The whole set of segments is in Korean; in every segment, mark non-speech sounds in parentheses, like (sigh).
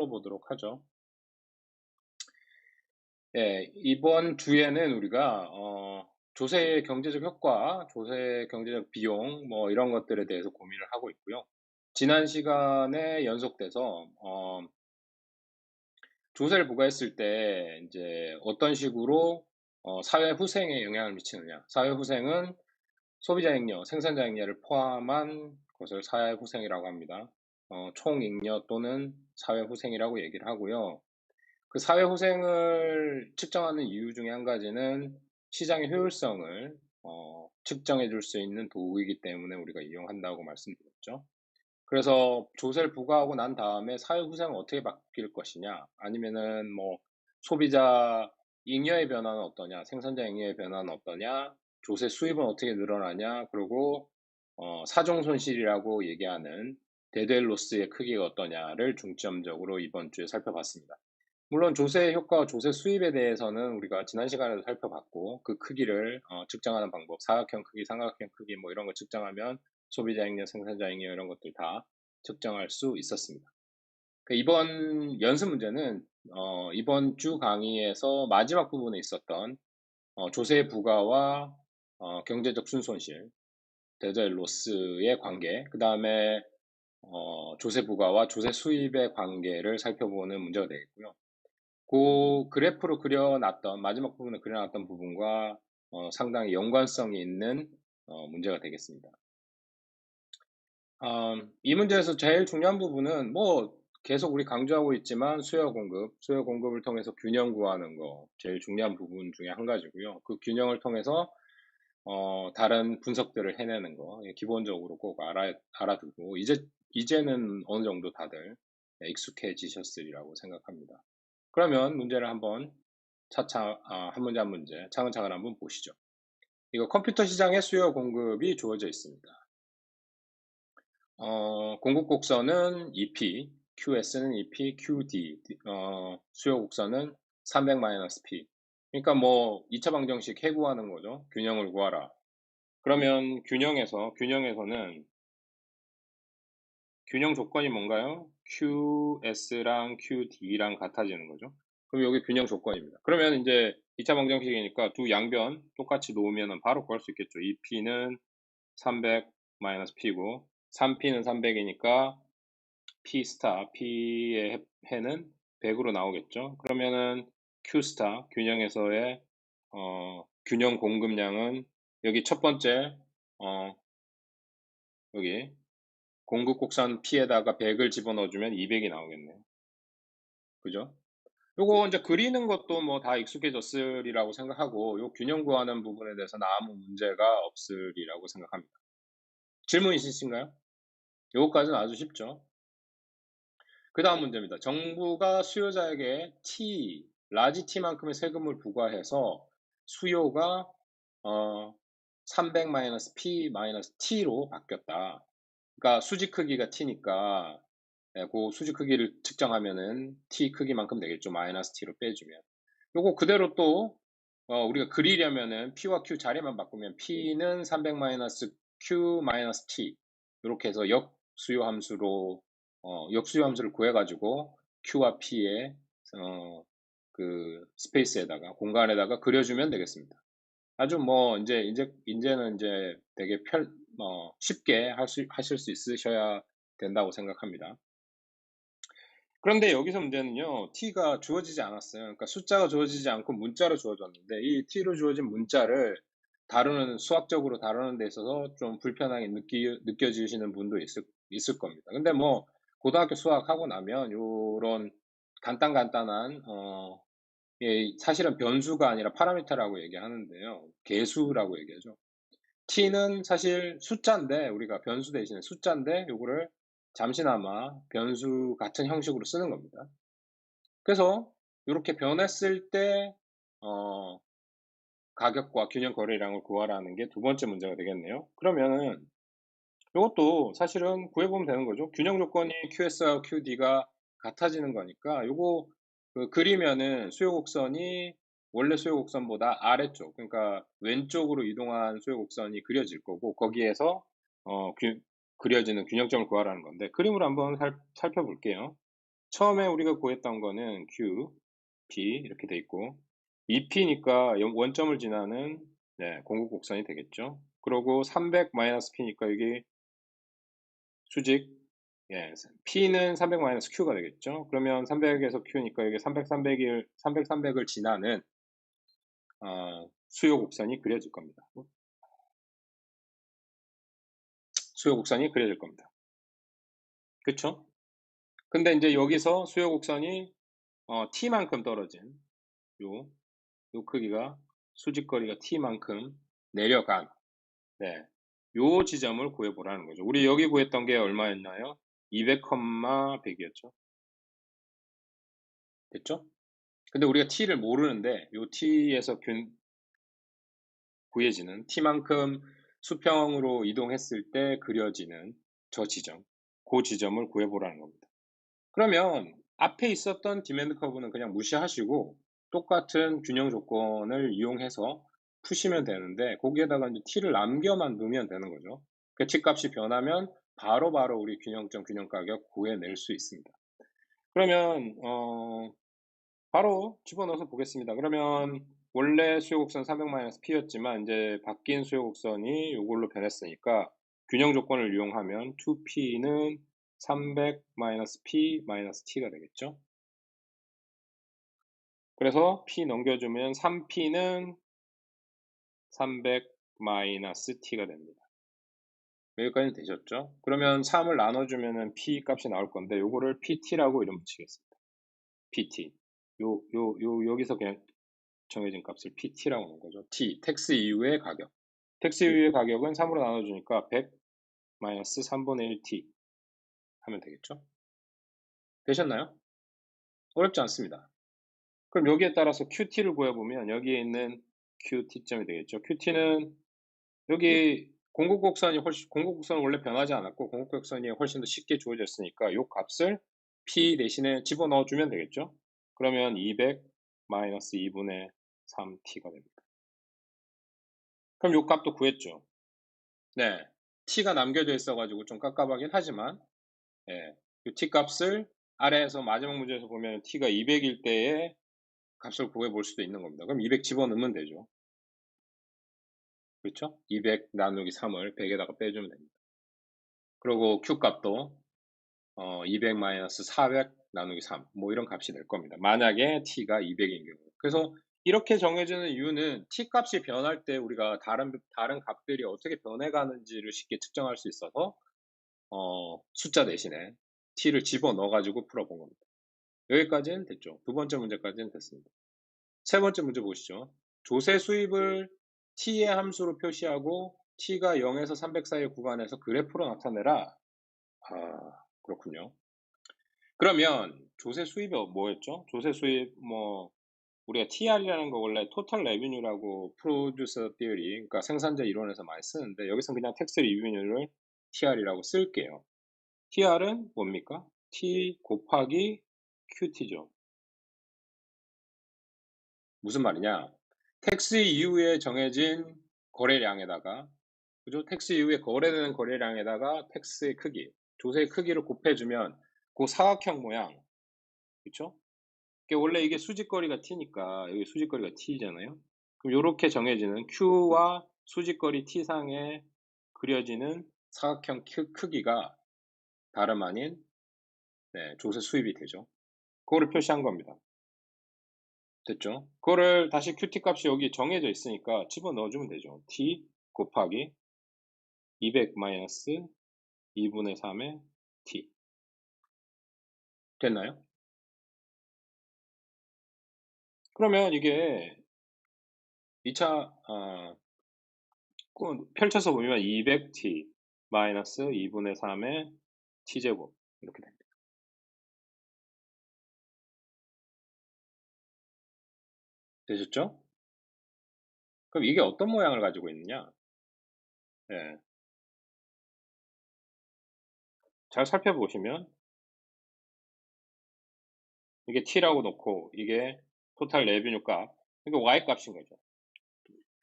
풀어보도록 하죠. 예, 이번 주에는 우리가 어, 조세의 경제적 효과, 조세 경제적 비용 뭐 이런 것들에 대해서 고민을 하고 있고요. 지난 시간에 연속돼서 어, 조세를 부과했을 때 이제 어떤 식으로 어, 사회 후생에 영향을 미치느냐. 사회 후생은 소비자 잉여, 생산자 잉여를 포함한 것을 사회 후생이라고 합니다. 어, 총 잉여 또는 사회 후생이라고 얘기를 하고요. 그 사회 후생을 측정하는 이유 중에 한 가지는 시장의 효율성을 어, 측정해 줄 수 있는 도구이기 때문에 우리가 이용한다고 말씀드렸죠. 그래서 조세를 부과하고 난 다음에 사회 후생은 어떻게 바뀔 것이냐, 아니면은 뭐 소비자 잉여의 변화는 어떠냐, 생산자 잉여의 변화는 어떠냐, 조세 수입은 어떻게 늘어나냐, 그리고 어, 사종 손실이라고 얘기하는 데드웰 로스의 크기가 어떠냐를 중점적으로 이번 주에 살펴봤습니다. 물론 조세 효과와 조세 수입에 대해서는 우리가 지난 시간에도 살펴봤고 그 크기를 어, 측정하는 방법, 사각형 크기, 삼각형 크기 뭐 이런 거 측정하면 소비자 잉여, 생산자 잉여 이런 것들 다 측정할 수 있었습니다. 그 이번 연습 문제는 어, 이번 주 강의에서 마지막 부분에 있었던 어, 조세 부과와 어, 경제적 순손실, 데드웰 로스의 관계, 그 다음에 어, 조세 부과와 조세 수입의 관계를 살펴보는 문제가 되겠고요. 그 그래프로 그려놨던 마지막 부분에 그려놨던 부분과 어, 상당히 연관성이 있는 어, 문제가 되겠습니다. 음, 이 문제에서 제일 중요한 부분은 뭐 계속 우리 강조하고 있지만 수요 공급, 수요 공급을 통해서 균형 구하는 거 제일 중요한 부분 중에 한 가지고요. 그 균형을 통해서 어, 다른 분석들을 해내는 거 기본적으로 꼭 알아 알아두고 이제 이제는 어느 정도 다들 익숙해지셨으리라고 생각합니다. 그러면 문제를 한번 차차 아, 한 문제 한 문제 차근차근 한번 보시죠. 이거 컴퓨터 시장의 수요 공급이 주어져 있습니다. 어, 공급 곡선은 EP, QS는 EP, QD, 어, 수요 곡선은 300-P. 그러니까 뭐 2차 방정식 해구하는 거죠. 균형을 구하라. 그러면 균형에서 균형에서는 균형 조건이 뭔가요? QS랑 QD랑 같아지는 거죠. 그럼 여기 균형 조건입니다. 그러면 이제 2차 방정식이니까 두 양변 똑같이 놓으면 바로 구할 수 있겠죠. 2P는 300-P고 3P는 300이니까 P 스타, P의 해는 100으로 나오겠죠. 그러면은 Q 스타 균형에서의 어, 균형 공급량은 여기 첫 번째 어, 여기 공급 곡선 P에다가 100을 집어넣어주면 200이 나오겠네요. 그죠? 요거 이제 그리는 것도 뭐 다 익숙해졌으리라고 생각하고 요 균형 구하는 부분에 대해서는 아무 문제가 없으리라고 생각합니다. 질문 있으신가요? 요거까지는 아주 쉽죠. 그 다음 문제입니다. 정부가 수요자에게 T, 라지 T만큼의 세금을 부과해서 수요가 어, 300-P-T로 바뀌었다. 그러니까 수직 크기가 t니까 네, 그 수직 크기를 측정하면은 t 크기만큼 되겠죠. 마이너스 t로 빼주면. 요거 그대로 또 어, 우리가 그리려면은 p와 q 자리만 바꾸면 p는 300 마이너스 q 마이너스 t 이렇게 해서 역수요 함수로 어, 역수요 함수를 구해가지고 q와 p의 어, 그 스페이스에다가 공간에다가 그려주면 되겠습니다. 아주 뭐 이제 이제 이제는 이제 되게 편 어, 쉽게 할 수, 하실 수 있으셔야 된다고 생각합니다. 그런데 여기서 문제는요, t가 주어지지 않았어요. 그러니까 숫자가 주어지지 않고 문자로 주어졌는데, 이 t로 주어진 문자를 다루는, 수학적으로 다루는 데 있어서 좀 불편하게 느끼, 느껴지시는 분도 있을, 있을 겁니다. 근데 뭐, 고등학교 수학하고 나면, 요런 간단간단한, 어, 예, 사실은 변수가 아니라 파라미터라고 얘기하는데요. 개수라고 얘기하죠. T는 사실 숫자인데 우리가 변수 대신에 숫자인데 요거를 잠시나마 변수 같은 형식으로 쓰는 겁니다. 그래서 이렇게 변했을 때 어, 가격과 균형 거래량을 구하라는 게 두 번째 문제가 되겠네요. 그러면은 이것도 사실은 구해보면 되는 거죠. 균형 조건이 QS와 QD가 같아지는 거니까 요거 그 그리면은 수요 곡선이 원래 수요 곡선보다 아래쪽, 그러니까 왼쪽으로 이동한 수요 곡선이 그려질 거고 거기에서 어, 그, 그려지는 균형점을 구하라는 건데 그림을 한번 살, 살펴볼게요. 처음에 우리가 구했던 거는 Q, P 이렇게 돼 있고 2P니까 원점을 지나는 네, 공급 곡선이 되겠죠. 그리고 300-P니까 여기 수직 예, P는 300-Q가 되겠죠. 그러면 300에서 Q니까 여기 300, 300을 300, 300을 지나는 어, 수요 곡선이 그려질 겁니다. 수요 곡선이 그려질 겁니다. 그쵸? 근데 이제 여기서 수요 곡선이 어, t만큼 떨어진 요, 요 크기가 수직거리가 t만큼 내려간 네, 요 지점을 구해보라는 거죠. 우리 여기 구했던 게 얼마였나요? 200,100이었죠. 됐죠? 근데 우리가 t를 모르는데 요 t에서 균, 구해지는 t만큼 수평으로 이동했을 때 그려지는 저 지점, 그 지점을 구해보라는 겁니다. 그러면 앞에 있었던 디맨드 커브는 그냥 무시하시고 똑같은 균형 조건을 이용해서 푸시면 되는데 거기에다가 이제 t를 남겨만 두면 되는 거죠. 배치값이 변하면 바로바로 바로 우리 균형점 균형 가격 구해낼 수 있습니다. 그러면 어 바로 집어넣어서 보겠습니다. 그러면 원래 수요곡선 300-P였지만 이제 바뀐 수요곡선이 이걸로 변했으니까 균형 조건을 이용하면 2P는 300-P-T가 되겠죠. 그래서 P 넘겨주면 3P는 300-T가 됩니다. 여기까지 되셨죠? 그러면 3을 나눠주면 P 값이 나올 건데 요거를 PT라고 이름 붙이겠습니다. PT. 요, 요, 요, 여기서 그냥 정해진 값을 PT라고 하는 거죠. T, 텍스 이후의 가격. 텍스 이후의 가격은 3으로 나눠주니까 100 마이너스 3분의 1T 하면 되겠죠? 되셨나요? 어렵지 않습니다. 그럼 여기에 따라서 QT를 구해보면 여기에 있는 QT점이 되겠죠. QT는 여기 공급곡선이 훨씬 공급곡선은 원래 변하지 않았고 공급곡선이 훨씬 더 쉽게 주어졌으니까 이 값을 P 대신에 집어넣어주면 되겠죠. 그러면 200 마이너스 2분의 3t가 됩니다. 그럼 요 값도 구했죠. 네, t가 남겨져 있어가지고 좀 깝깝하긴 하지만 예, 이 t 값을 아래에서 마지막 문제에서 보면 t가 200일 때에 값을 구해볼 수도 있는 겁니다. 그럼 200 집어넣으면 되죠. 그렇죠? 200 나누기 3을 100에다가 빼주면 됩니다. 그리고 q 값도 어, 200 마이너스 400 나누기 3, 뭐 이런 값이 될 겁니다. 만약에 t가 200인 경우. 그래서 이렇게 정해지는 이유는 t 값이 변할 때 우리가 다른 다른 값들이 어떻게 변해가는지를 쉽게 측정할 수 있어서 어, 숫자 대신에 t를 집어 넣어가지고 풀어본 겁니다. 여기까지는 됐죠. 두 번째 문제까지는 됐습니다. 세 번째 문제 보시죠. 조세 수입을 t의 함수로 표시하고 t가 0에서 300 사이의 구간에서 그래프로 나타내라. 아, 그렇군요. 그러면 조세 수입이 뭐였죠? 조세 수입 뭐 우리가 TR이라는 거 원래 토탈 레비뉴라고 프로듀서 디어리 그러니까 생산자 이론에서 많이 쓰는데 여기서 그냥 텍스 리비뉴를 TR이라고 쓸게요. TR은 뭡니까? T 곱하기 QT죠. 무슨 말이냐? 텍스 이후에 정해진 거래량에다가 그죠? 텍스 이후에 거래되는 거래량에다가 텍스의 크기, 조세의 크기를 곱해주면 그 사각형 모양 그쵸? 원래 이게 수직거리가 t니까 여기 수직거리가 t잖아요. 그럼 이렇게 정해지는 q와 수직거리 t상에 그려지는 사각형 크기가 다름 아닌 네, 조세 수입이 되죠. 그거를 표시한 겁니다. 됐죠? 그거를 다시 qt 값이 여기 정해져 있으니까 집어넣어주면 되죠. t 곱하기 200 마이너스 2분의 3의 t 됐나요? 그러면 이게 2차 어, 펼쳐서 보면 200t 마이너스 2분의 3의 t제곱 이렇게 됩니다. 되셨죠? 그럼 이게 어떤 모양을 가지고 있느냐? 네. 잘 살펴보시면 이게 t라고 놓고 이게 토탈 레비뉴 값 이게 y 값인 거죠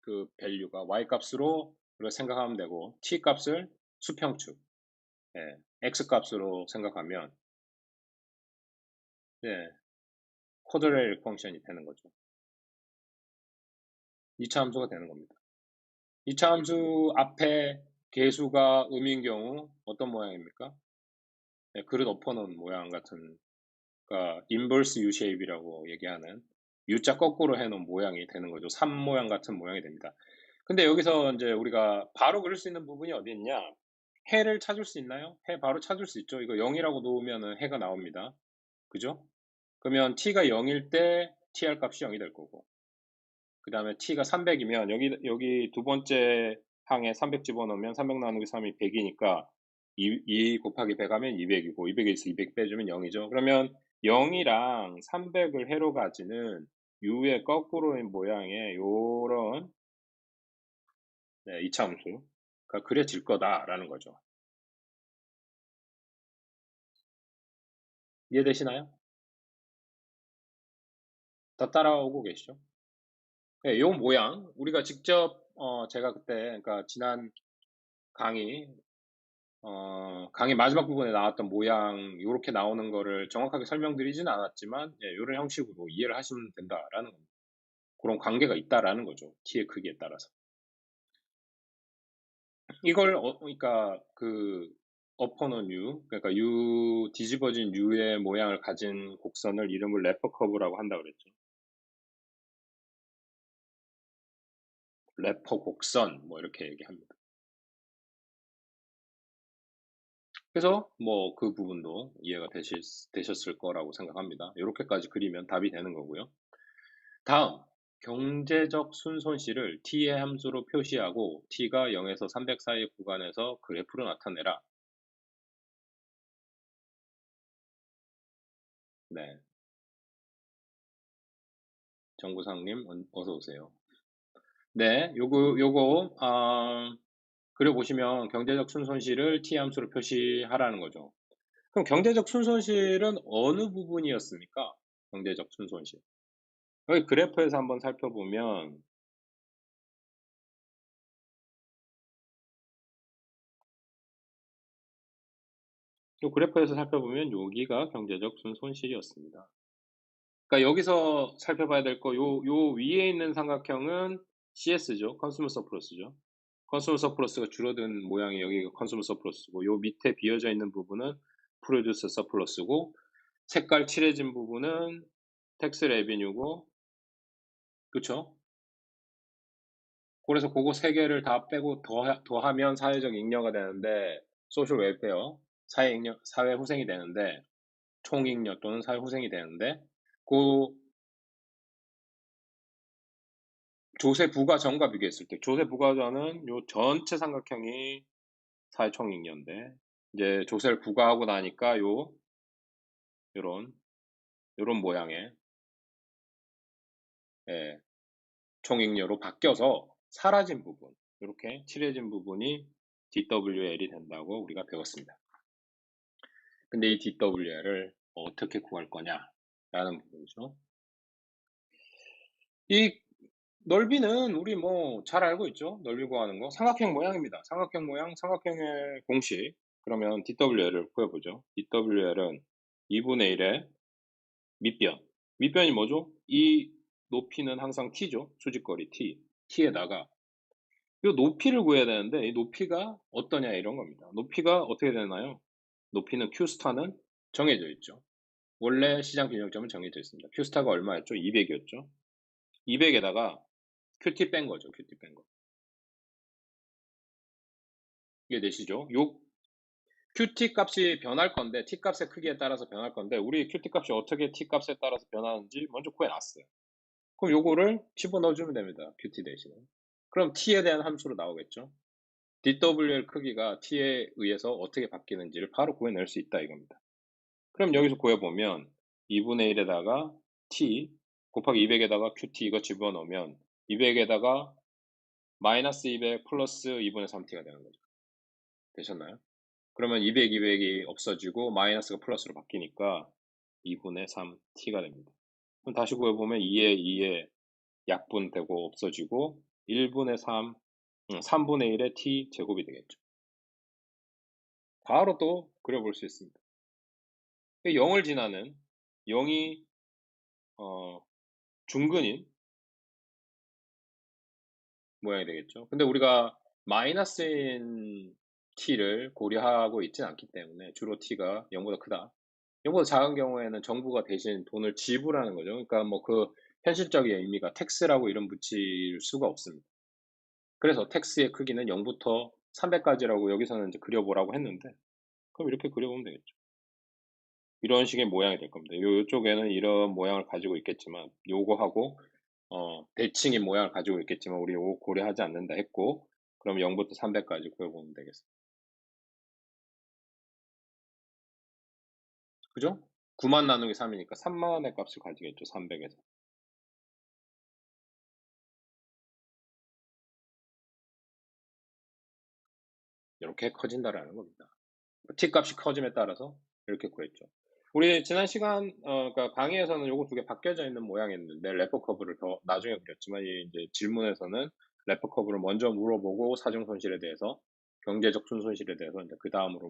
그 밸류가 y 값으로 생각하면 되고 t 값을 수평축 예, x 값으로 생각하면 네, 쿼드레릭 펑션이 되는 거죠. 2차 함수가 되는 겁니다. 2차 함수 앞에 개수가 음인 경우 어떤 모양입니까? 네, 그릇 엎어놓은 모양 같은 그러니까 인버스 U 쉐입이라고 얘기하는 U자 거꾸로 해놓은 모양이 되는 거죠. 3 모양 같은 모양이 됩니다. 근데 여기서 이제 우리가 바로 그릴 수 있는 부분이 어디 있냐? 해를 찾을 수 있나요? 해 바로 찾을 수 있죠. 이거 0이라고 놓으면 해가 나옵니다. 그죠? 그러면 t가 0일 때 tr 값이 0이 될 거고 그 다음에 t가 300이면 여기 여기 두 번째 항에 300 집어넣으면 300 나누기 3이 100이니까 2, 2 곱하기 100 하면 200이고 200에서 200 빼주면 0이죠. 그러면 0이랑 300을 해로 가지는 u의 거꾸로인 모양의 요런 네, 이차함수가 그려질 거다라는 거죠. 이해되시나요? 다 따라오고 계시죠? 네, 요 모양 우리가 직접 어, 제가 그때 그러니까 지난 강의 어, 강의 마지막 부분에 나왔던 모양 이렇게 나오는 거를 정확하게 설명드리지는 않았지만 예, 이런 형식으로 이해를 하시면 된다라는 겁니다. 그런 관계가 있다라는 거죠. t의 크기에 따라서. 이걸 어, 그러니까 그 엎어놓은 U, 그러니까 U 뒤집어진 U의 모양을 가진 곡선을 이름을 래퍼 커브라고 한다 그랬죠. 래퍼 곡선 뭐 이렇게 얘기합니다. 그래서 뭐 그 부분도 이해가 되실, 되셨을 거라고 생각합니다. 이렇게까지 그리면 답이 되는 거고요. 다음 경제적 순손실을 t의 함수로 표시하고 t가 0에서 300 사이 구간에서 그래프로 나타내라. 네. 정구상님 어서 오세요. 네, 요거 요거 아, 그려보시면 경제적 순손실을 t 함수로 표시하라는 거죠. 그럼 경제적 순손실은 어느 부분이었습니까? 경제적 순손실. 여기 그래프에서 한번 살펴보면 이 그래프에서 살펴보면 여기가 경제적 순손실이었습니다. 그러니까 여기서 살펴봐야 될 거, 요, 요 위에 있는 삼각형은 CS죠. 컨슈머 서플러스죠. 컨슈머 서플러스가 줄어든 모양이 여기가 컨슈머 서플러스고, 요 밑에 비어져 있는 부분은 프로듀스 서플러스고, 색깔 칠해진 부분은 텍스 레비뉴고, 그쵸? 그래서 그거 세 개를 다 빼고 더, 더하면 사회적 잉여가 되는데, 소셜 웰페어, 사회 잉여, 사회 후생이 되는데, 총 잉여 또는 사회 후생이 되는데, 그 조세 부과전과 비교했을 때, 조세 부과전은 요 전체 삼각형이 사회 총 잉여인데, 이제 조세를 부과하고 나니까 요, 요런, 요런 모양의, 예, 총익료로 바뀌어서 사라진 부분, 이렇게 칠해진 부분이 DWL이 된다고 우리가 배웠습니다. 근데 이 DWL을 어떻게 구할 거냐 라는 부분이죠. 이 넓이는 우리 뭐 잘 알고 있죠. 넓이 구하는 거. 삼각형 모양입니다. 삼각형 모양, 삼각형의 공식. 그러면 DWL을 구해보죠. DWL은 2분의 1의 밑변. 밑변이 뭐죠? 이 높이는 항상 t죠. 수직거리 t. t에다가 이 높이를 구해야 되는데 이 높이가 어떠냐 이런 겁니다. 높이가 어떻게 되나요? 높이는 Q스타는 정해져 있죠. 원래 시장 균형점은 정해져 있습니다. Q스타가 얼마였죠? 200이었죠. 200에다가 QT 뺀 거죠. QT 뺀 거. 이게 되시죠? 요 QT 값이 변할 건데 T 값의 크기에 따라서 변할 건데 우리 QT 값이 어떻게 T 값에 따라서 변하는지 먼저 구해놨어요. 그럼 요거를 집어넣어주면 됩니다. QT 대신에. 그럼 T에 대한 함수로 나오겠죠. DWL 크기가 T에 의해서 어떻게 바뀌는지를 바로 구해낼 수 있다 이겁니다. 그럼 여기서 구해보면 2분의 1에다가 T 곱하기 200에다가 QT 이거 집어넣으면 200에다가 마이너스 200 플러스 2분의 3T가 되는 거죠. 되셨나요? 그러면 200, 200이 없어지고 마이너스가 플러스로 바뀌니까 2분의 3T가 됩니다. 그럼 다시 구해보면 2에 2에 약분되고 없어지고 1분의 3, 3분의 1의 t 제곱이 되겠죠. 바로 또 그려볼 수 있습니다. 0을 지나는 0이 어, 중근인 모양이 되겠죠. 근데 우리가 마이너스인 t를 고려하고 있지는 않기 때문에 주로 t가 0보다 크다. 0보다 작은 경우에는 정부가 대신 돈을 지불하는 거죠. 그러니까 뭐 그 현실적인 의미가 텍스라고 이름 붙일 수가 없습니다. 그래서 텍스의 크기는 0부터 300까지라고 여기서는 이제 그려보라고 했는데 그럼 이렇게 그려보면 되겠죠. 이런 식의 모양이 될 겁니다. 요, 요쪽에는 이런 모양을 가지고 있겠지만 요거하고 어, 대칭의 모양을 가지고 있겠지만 우리 요거 고려하지 않는다 했고 그럼 0부터 300까지 그려보면 되겠습니다. 그죠? 9만 나누기 3이니까 3만원의 값을 가지겠죠. 300에서. 이렇게 커진다라는 겁니다. t 값이 커짐에 따라서 이렇게 구했죠. 우리 지난 시간 어, 그러니까 강의에서는 요거 두 개 바뀌어져 있는 모양이었는데 래퍼 커브를 더 나중에 그렸지만 이 이제 질문에서는 래퍼 커브를 먼저 물어보고 사중 손실에 대해서 경제적 순손실에 대해서 이제 그 다음으로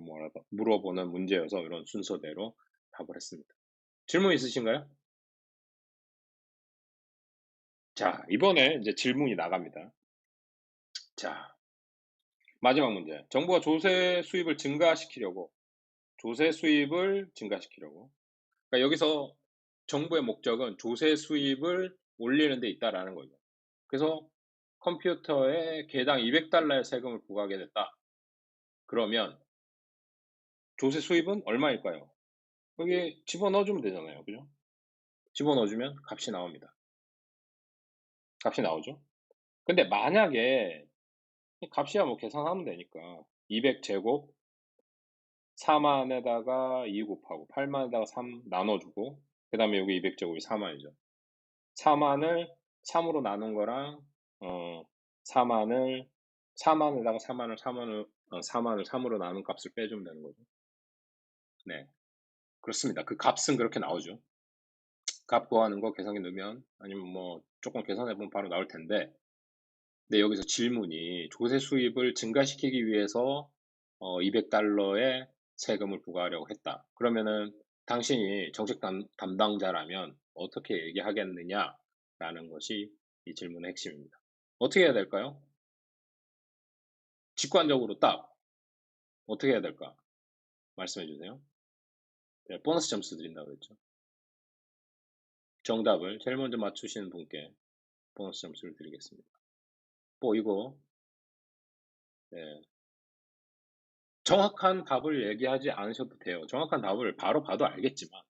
물어보는 문제여서 이런 순서대로 답을 했습니다. 질문 있으신가요? 자, 이번에 이제 질문이 나갑니다. 자, 마지막 문제. 정부가 조세 수입을 증가시키려고, 조세 수입을 증가시키려고. 그러니까 여기서 정부의 목적은 조세 수입을 올리는 데 있다라는 거죠. 그래서 컴퓨터에 개당 200달러의 세금을 부과하게 됐다. 그러면 조세 수입은 얼마일까요? 여기 집어넣어주면 되잖아요. 그죠? 집어넣어주면 값이 나옵니다. 값이 나오죠? 근데 만약에 값이야 뭐 계산하면 되니까 200제곱 4만에다가 2 곱하고 8만에다가 3 나눠주고 그 다음에 여기 200제곱이 4만이죠. 4만을 3으로 나눈 거랑 어 4만을 4만에다가 4만을 3만을 어, 4만을 3으로 나눈 값을 빼주면 되는 거죠. 네. 그렇습니다. 그 값은 그렇게 나오죠. 값 구하는 거 계산기 넣으면 아니면 뭐 조금 계산해 보면 바로 나올 텐데 근데 여기서 질문이 조세 수입을 증가시키기 위해서 어, 200달러의 세금을 부과하려고 했다. 그러면은 당신이 정책 담당자라면 어떻게 얘기하겠느냐라는 것이 이 질문의 핵심입니다. 어떻게 해야 될까요? 직관적으로 딱 어떻게 해야 될까? 말씀해 주세요. 네, 보너스 점수 드린다고 했죠. 정답을 제일 먼저 맞추시는 분께 보너스 점수를 드리겠습니다. 뭐 이거 네. 정확한 답을 얘기하지 않으셔도 돼요. 정확한 답을 바로 봐도 알겠지만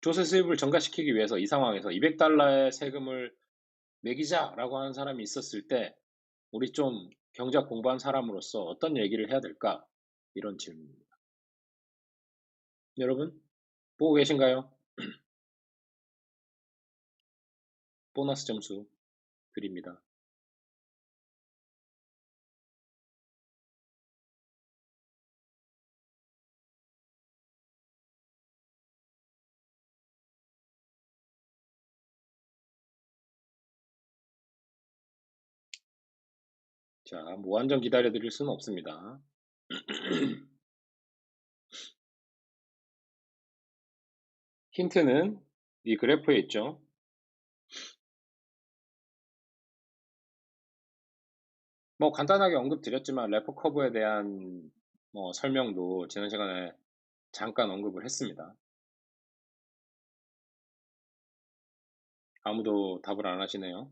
조세 수입을 증가시키기 위해서 이 상황에서 200달러의 세금을 매기자라고 하는 사람이 있었을 때 우리 좀 경제학 공부한 사람으로서 어떤 얘기를 해야 될까? 이런 질문입니다. 여러분 보고 계신가요? (clears throat) 보너스 점수 드립니다. 자, 무한정 기다려 드릴 수는 없습니다. (clears throat) 힌트는 이 그래프에 있죠. 뭐 간단하게 언급드렸지만 래퍼 커브에 대한 뭐 설명도 지난 시간에 잠깐 언급을 했습니다. 아무도 답을 안 하시네요.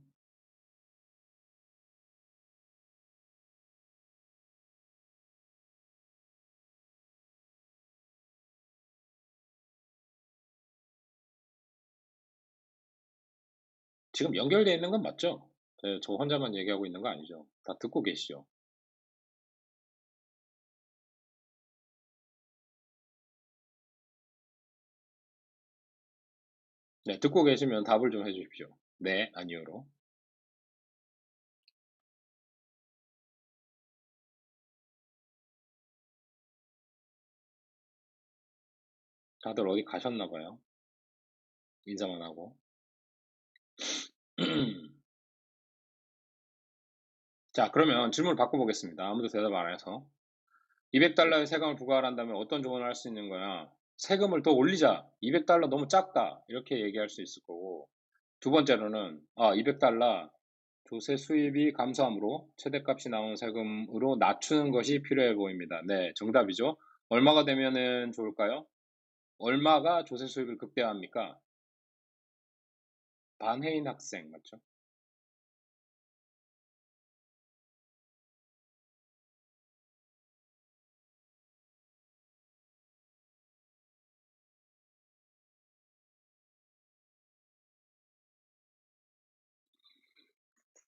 지금 연결되어 있는 건 맞죠? 저 혼자만 얘기하고 있는 거 아니죠? 다 듣고 계시죠? 네, 듣고 계시면 답을 좀 해주십시오. 네, 아니요로. 다들 어디 가셨나 봐요. 인사만 하고. (clears throat) 자, 그러면 질문을 바꿔보겠습니다. 아무도 대답 안 해서. 200달러의 세금을 부과한다면 어떤 조언을 할 수 있는 거냐? 세금을 더 올리자. 200달러 너무 작다. 이렇게 얘기할 수 있을 거고. 두 번째로는 아, 200달러 조세 수입이 감소함으로 최대값이 나오는 세금으로 낮추는 것이 필요해 보입니다. 네, 정답이죠. 얼마가 되면은 좋을까요? 얼마가 조세 수입을 극대화합니까? 반해인 학생 맞죠?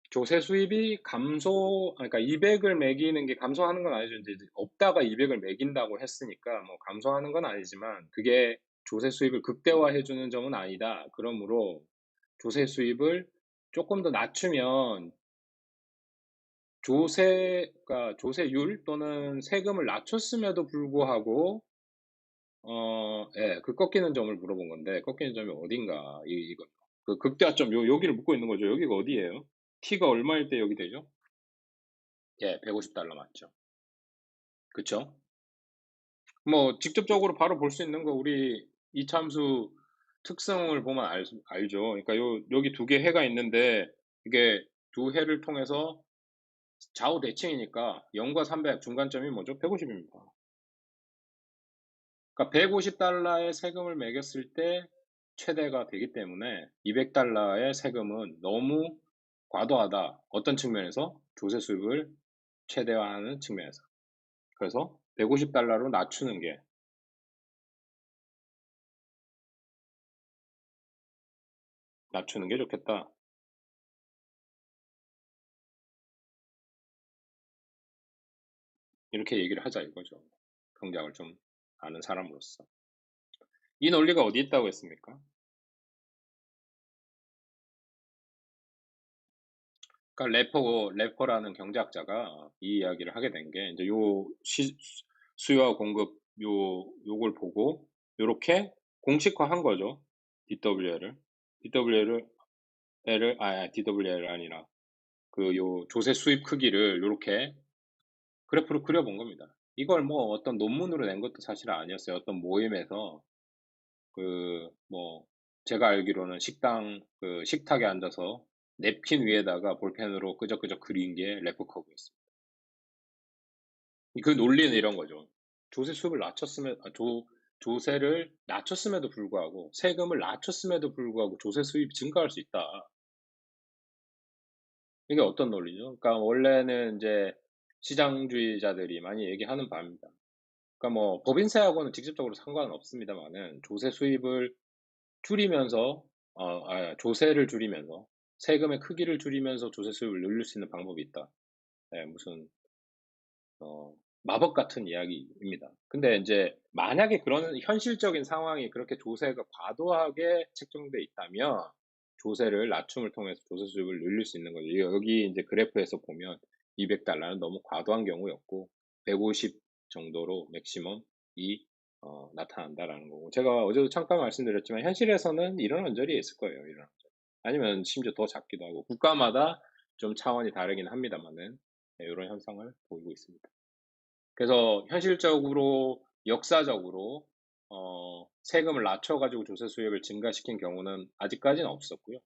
조세 수입이 감소, 그러니까 200을 매기는 게 감소하는 건 아니죠. 이제 없다가 200을 매긴다고 했으니까 뭐 감소하는 건 아니지만 그게 조세 수입을 극대화해주는 점은 아니다. 그러므로 조세 수입을 조금 더 낮추면 조세 가 조세율 또는 세금을 낮췄음에도 불구하고 어, 예, 그 꺾이는 점을 물어본 건데 꺾이는 점이 어딘가 이 이거 그 극대화점 요 여기를 묻고 있는 거죠. 여기가 어디예요? t가 얼마일 때 여기 되죠? 예, 150달러 맞죠. 그쵸? 뭐 직접적으로 바로 볼 수 있는 거 우리 이참수 특성을 보면 알, 알죠. 그러니까 요 여기 두 개 해가 있는데 이게 두 해를 통해서 좌우 대칭이니까 0과 300 중간점이 뭐죠? 150입니다. 그러니까 150달러의 세금을 매겼을 때 최대가 되기 때문에 200달러의 세금은 너무 과도하다. 어떤 측면에서? 조세 수입을 최대화하는 측면에서. 그래서 150달러로 낮추는 게 낮추는 게 좋겠다. 이렇게 얘기를 하자 이거죠. 경작을 좀 아는 사람으로서. 이 논리가 어디 있다고 했습니까? 그러니까 래퍼, 래퍼라는 경제학자가 이 이야기를 하게 된 게 이제 요 시, 수요와 공급 요 요걸 보고 요렇게 공식화한 거죠. DWL을 DWL을 L을 아 DWL 아니라 그 요 조세 수입 크기를 요렇게 그래프로 그려본 겁니다. 이걸 뭐 어떤 논문으로 낸 것도 사실 아니었어요. 어떤 모임에서 그 뭐 제가 알기로는 식당 그 식탁에 앉아서 냅킨 위에다가 볼펜으로 끄적끄적 그린 게 래퍼 커브였습니다. 그 논리는 이런 거죠. 조세 수입을 낮췄으면 아, 조 조세를 낮췄음에도 불구하고 세금을 낮췄음에도 불구하고 조세 수입이 증가할 수 있다. 이게 어떤 논리죠? 그러니까 원래는 이제 시장주의자들이 많이 얘기하는 바입니다. 그러니까 뭐 법인세하고는 직접적으로 상관은 없습니다만은 조세 수입을 줄이면서 어, 아, 조세를 줄이면서 세금의 크기를 줄이면서 조세 수입을 늘릴 수 있는 방법이 있다. 네, 무슨 어, 마법 같은 이야기입니다. 근데 이제 만약에 그런 현실적인 상황이 그렇게 조세가 과도하게 책정돼 있다면 조세를 낮춤을 통해서 조세 수입을 늘릴 수 있는 거죠. 여기 이제 그래프에서 보면 200달러는 너무 과도한 경우였고 150 정도로 맥시멈이 어, 나타난다라는 거고 제가 어제도 잠깐 말씀드렸지만 현실에서는 이런 언저리에 있을 거예요. 이런 언저리. 아니면 심지어 더 작기도 하고 국가마다 좀 차원이 다르긴 합니다만은 네, 이런 현상을 보이고 있습니다. 그래서 현실적으로 역사적으로 어, 세금을 낮춰가지고 조세 수익을 증가시킨 경우는 아직까지는 없었고요.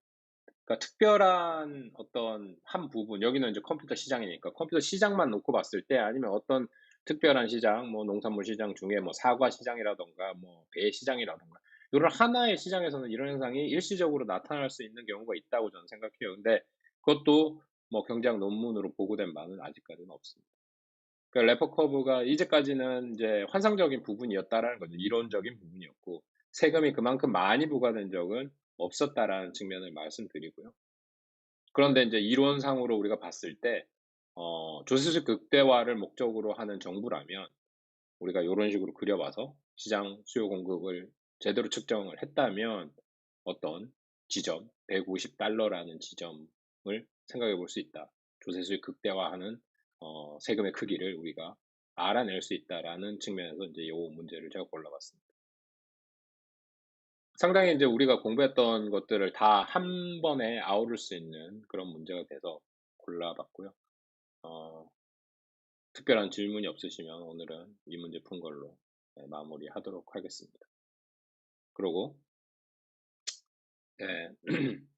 그러니까 특별한 어떤 한 부분 여기는 이제 컴퓨터 시장이니까 컴퓨터 시장만 놓고 봤을 때 아니면 어떤 특별한 시장, 뭐 농산물 시장 중에 뭐 사과 시장이라던가 뭐 배 시장이라던가 이런 하나의 시장에서는 이런 현상이 일시적으로 나타날 수 있는 경우가 있다고 저는 생각해요. 근데 그것도 뭐 경제학 논문으로 보고된 바는 아직까지는 없습니다. 그러니까 레퍼 커브가 이제까지는 이제 환상적인 부분이었다라는 거죠. 이론적인 부분이었고 세금이 그만큼 많이 부과된 적은 없었다라는 측면을 말씀드리고요. 그런데 이제 이론상으로 우리가 봤을 때 어, 조세수 극대화를 목적으로 하는 정부라면 우리가 이런 식으로 그려봐서 시장 수요 공급을 제대로 측정을 했다면 어떤 지점, 150달러라는 지점을 생각해 볼 수 있다. 조세수의 극대화하는 어, 세금의 크기를 우리가 알아낼 수 있다라는 측면에서 이제 이 문제를 제가 골라봤습니다. 상당히 이제 우리가 공부했던 것들을 다 한 번에 아우를 수 있는 그런 문제가 돼서 골라봤고요. 어, 특별한 질문이 없으시면 오늘은 이 문제 푼 걸로 네, 마무리하도록 하겠습니다. 그리고 네, (clears throat)